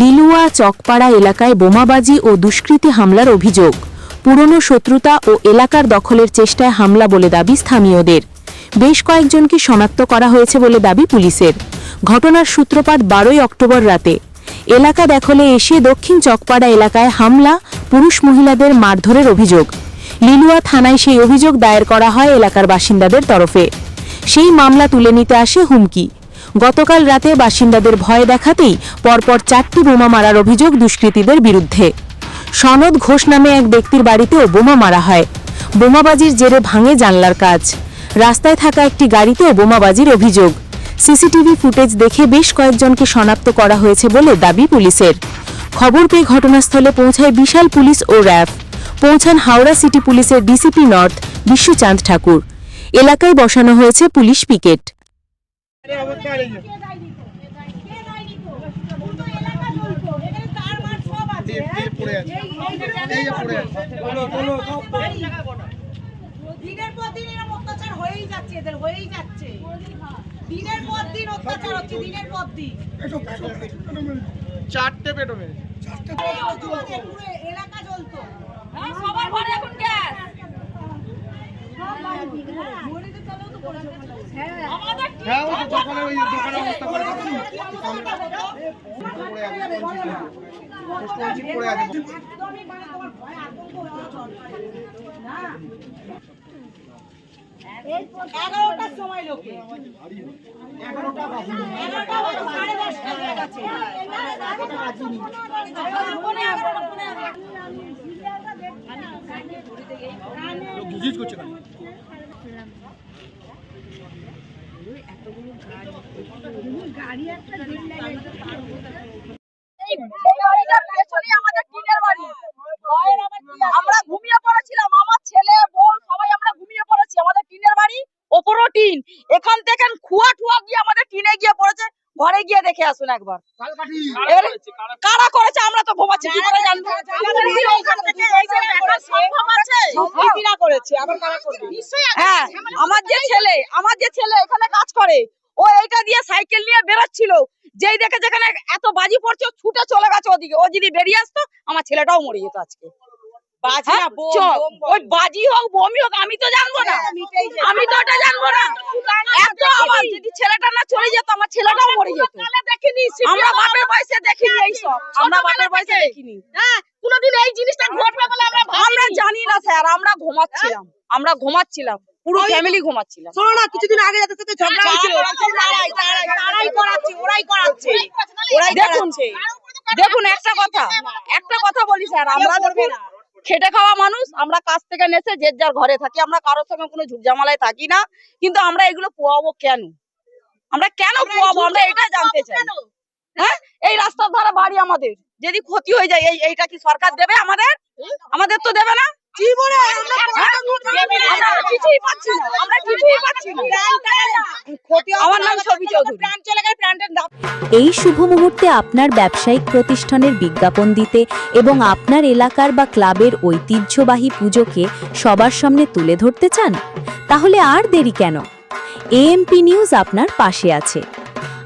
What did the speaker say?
লিলুয়া চকপাড়া এলাকায় বোমাবাজি ও দুষ্কৃতী হামলার অভিযোগ। পুরনো শত্রুতা ও এলাকার দখলের চেষ্টায় হামলা বলে দাবি স্থানীয়দের। বেশ কয়েকজনকে শনাক্ত করা হয়েছে বলে দাবি পুলিশের। ঘটনার সূত্রপাত বারোই অক্টোবর রাতে। এলাকা দখলে এসে দক্ষিণ চকপাড়া এলাকায় হামলা, পুরুষ মহিলাদের মারধরের অভিযোগ। লিলুয়া থানায় সেই অভিযোগ দায়ের করা হয় এলাকার বাসিন্দাদের তরফে। সেই মামলা তুলে নিতে আসে হুমকি। গতকাল রাতে বাসিন্দাদের ভয় দেখাতেই পরপর চারটি বোমা মারার অভিযোগ দুষ্কৃতীদের বিরুদ্ধে। সনদ ঘোষ নামে এক ব্যক্তির বাড়িতেও বোমা মারা হয়। বোমাবাজির জেরে ভাঙে জানলার কাজ। রাস্তায় থাকা একটি গাড়িতেও বোমাবাজির অভিযোগ। সিসিটিভি ফুটেজ দেখে বেশ কয়েকজনকে শনাক্ত করা হয়েছে বলে দাবি পুলিশের। খবর পেয়ে ঘটনাস্থলে পৌঁছায় বিশাল পুলিশ ও র্যাফ পৌঁছান হাওড়া সিটি পুলিশের ডিসিপি নর্থ, বিশ্বচাঁদ ঠাকুর। এলাকায় বসানো হয়েছে পুলিশ পিকেট। দিনের পর দিন এরকম অত্যাচার হয়েই যাচ্ছে এদের হয়েই যাচ্ছে। দিনের পর দিন অত্যাচার হচ্ছে দিনের পর দিন। চারটে পেটো মেরেছে। এলাকা জ্বলতো সবার ঘরে এখন গ্যাস মরিতে চলেও তো পড়ে আমাদের হ্যাঁ ওই দোকানে ওই দোকানে অবস্থা করে পড়ে আছে একদমই মানে তোমার ভয় আতঙ্ক না এগারোটার সময় লোকে এগারোটা সাড়ে দশটা করছে কেন? এই গাড়িটার পেছনেই আমাদের টিনের বাড়ি আমরা ঘুমিয়ে পড়েছিলাম আমার ছেলে বোন সবাই আমরা ঘুমিয়ে পড়েছি আমাদের টিনের বাড়ি ওপরও টিন। এখান থেকে খুয়া ঠুয়া গিয়ে আমাদের টিনে গিয়ে পড়েছে ঘরে গিয়ে দেখে আসুন একবার। কারা করেছে? আমরা তো ঘুমাচ্ছি কি করে জানব ওইখান থেকে এই যে দেখার সম্ভব আছে সম্প্রীতিরা করেছে আবার কারা করবে? হ্যাঁ আমার যে ছেলে আমার যে ছেলে এখানে কাজ করে ও এইটা দিয়ে সাইকেল নিয়ে বেরোচ্ছিল। যেই দেখে যেখানে এত বাজি পড়ছে ও ছুটে চলে গেছে ওদিকে। ও যদি বেরিয়ে আসতো আমার ছেলেটাও মরে যেত আজকে। হ্যাঁ? ওই বাজি হোক বমি হোক আমি তো জানব না। আমি তো ওটা জানব না। এত যদি ছেলেটা না চলে যেত আমার ছেলেটাও মরে যেত। আমরা বাপের বয়সে দেখিনি এইসব আমরা বাপের বয়সে দেখিনি। হ্যাঁ কোনোদিন এই জিনিসটা ঘটবে বলে আমরা আমরা জানি না স্যার আমরা ঘুমাচ্ছিলাম। আমরা ঘুমাচ্ছিলাম। পুরো ফ্যামিলি ঘুমাচ্ছিলাম। শোনো না কিছুদিন আগে যাদের সাথে ঝগড়া হয়েছিল তারাই করাচ্ছে ওরাই করাচ্ছে ওরাই দেখুন দেখুন একটা কথা একটা কথা বলি স্যার আমরা দেখুন খেটে খাওয়া মানুষ আমরা কাজ থেকে নেসে যে যার ঘরে থাকি আমরা কারোর সঙ্গে কোনো ঝুটঝামালায় থাকি না কিন্তু আমরা এগুলো পোয়াবো কেন? আমরা কেন পোয়াবো? আমরা এটা জানতে চাই। হ্যাঁ? এই রাস্তার ধারে বাড়ি আমাদের। যদি ক্ষতি হয়ে যায় এই এইটা কি সরকার দেবে আমাদের? আমাদের তো দেবে না। হ্যাঁ? আমরা কিছুই পাচ্ছি না। এই শুভ মুহূর্তে আপনার ব্যবসায়িক প্রতিষ্ঠানের বিজ্ঞাপন দিতে এবং আপনার এলাকার বা ক্লাবের ঐতিহ্যবাহী পুজোকে সবার সামনে তুলে ধরতে চান? তাহলে আর দেরি কেন? এএমপি নিউজ আপনার পাশে আছে।